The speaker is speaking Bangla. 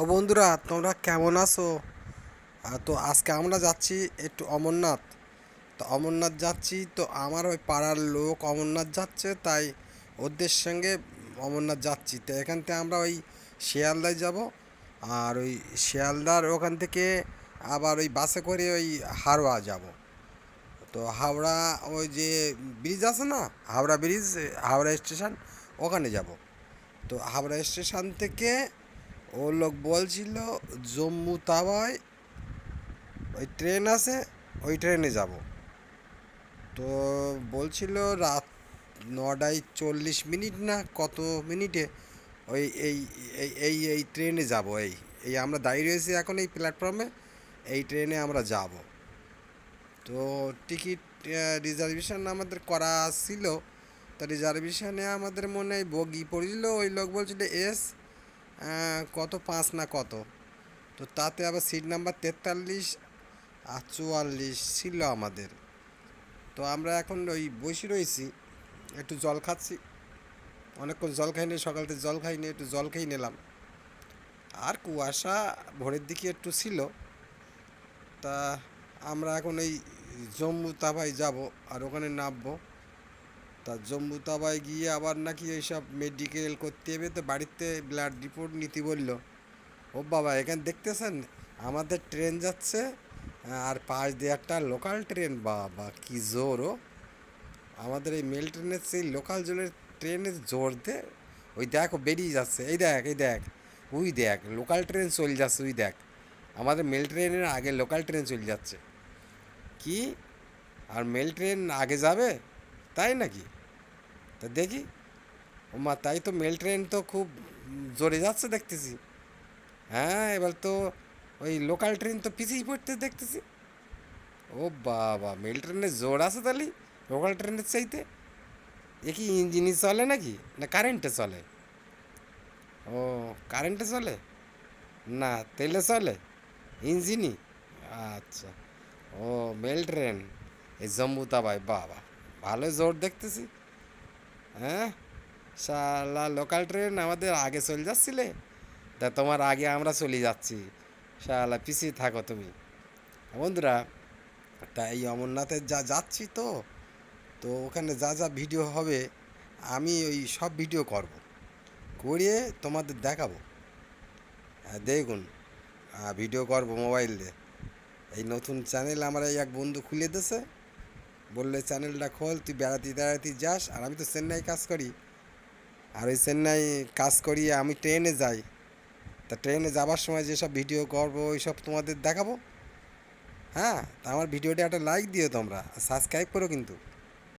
ও বন্ধুরা, তোমরা কেমন আছো? তো আজকে আমরা যাচ্ছি একটু অমরনাথ। তো অমরনাথ যাচ্ছি, তো আমার ওই পাড়ার লোক অমরনাথ যাচ্ছে, তাই ওদের সঙ্গে অমরনাথ যাচ্ছি। তো এখান থেকে আমরা ওই শিয়ালদায় যাব, আর ওই শিয়ালদার ওখান থেকে আবার ওই বাসে করে ওই হাওড়া যাব। তো হাওড়া ওই যে ব্রিজ আছে না, হাওড়া ব্রিজ হাওড়া স্টেশন ওখানে যাব। তো হাওড়া স্টেশন থেকে ও লোক বলছিল, জম্মু তাওয়ায় ওই ট্রেন আছে, ওই ট্রেনে যাব। তো বলছিল, রাত নটায় চল্লিশ মিনিট না, কত মিনিটে ওই এই এই এই ট্রেনে যাব, এই এই আমরা দাঁড়িয়ে রয়েছি এখন এই প্ল্যাটফর্মে, এই ট্রেনে আমরা যাব। তো টিকিট রিজার্ভেশন আমাদের করা ছিল, তো রিজার্ভেশনে আমাদের মনে হয় বগি পড়েছিল ওই লোক বলছিল, এস কত পাঁচ না কত? তো তাতে আবার সিট নাম্বার তেতাল্লিশ আর চুয়াল্লিশ ছিল আমাদের। তো আমরা এখন ওই বসে রয়েছি, একটু জল খাচ্ছি। অনেকক্ষণ জল খাইনি সকাল থেকে জল খাইনি, একটু জল খেয়ে নিলাম। আর কুয়াশা ভোরের দিকে একটু ছিল। তা আমরা এখন এই জম্মু তাবাই যাব আর ওখানে নামবো। তা জম্মু তাবাই গিয়ে আবার নাকি এইসব মেডিকেল করতে হবে তো বাড়িতে ব্লাড রিপোর্ট নিতে বলল। ও বাবা, এখানে দেখতেছেন? আমাদের ট্রেন যাচ্ছে, আর পাশ দিয়ে একটা লোকাল ট্রেন বাবা, কি জোর ও। আমাদের এই মেল ট্রেনের সেই লোকাল জোরের ট্রেনের জোর দে। ওই দেখ, ও বেরিয়ে যাচ্ছে। এই দেখ এই দেখ, ওই দেখ লোকাল ট্রেন চলে যাচ্ছে, ওই দেখ। আমাদের মেল ট্রেনের আগে লোকাল ট্রেন চলে যাচ্ছে। কি? আর মেল ট্রেন আগে যাবে? তাই নাকি? তা দেখি। ও মা তাই তো মেল ট্রেন তো খুব জোরে যাচ্ছে দেখতেছি। হ্যাঁ এবার তো ওই লোকাল ট্রেন তো পিছিয়ে পড়তে দেখতেছি। ও বাবা মেল ট্রেনের জোর আছে তাহলে? লোকাল ট্রেনের চাইতে? এ কি ইঞ্জিনই চলে নাকি? না কারেন্টে চলে? ও কারেন্টে চলে? না, তেলে চলে? ইঞ্জিনই আচ্ছা। ও মেল ট্রেন এই জম্মু ভাই, বাবা। ভালো জোর দেখতেছি। হ্যাঁ? শালা লোকাল ট্রেন আমাদের আগে চলে যাচ্ছিলে? তা তোমার আগে আমরা চলে যাচ্ছি। শালা পিছিয়ে থাকো তুমি। বন্ধুরা এই অমরনাথে যা যাচ্ছি তো তো ওখানে যা যা ভিডিও হবে আমি ওই সব ভিডিও করব। করিয়ে তোমাদের দেখাবো। হ্যাঁ, দেখুন। ভিডিও করব মোবাইল দিয়ে। এই নতুন চ্যানেল আমার এই এক বন্ধু খুলে দিয়েছে। বললে, চ্যানেলটা খোল, তুই বেড়াতে বেড়াতে যাস। আর আমি তো চেন্নাই কাজ করি। আর ওই চেন্নাই কাজ করি আমি ট্রেনে যাই। তা ট্রেনে যাবার সময় যেসব ভিডিও করব, ওইসব তোমাদের দেখাবো? হ্যাঁ তা আমার ভিডিওটা একটা লাইক দিও তোমরা। সাবস্ক্রাইব করো কিন্তু।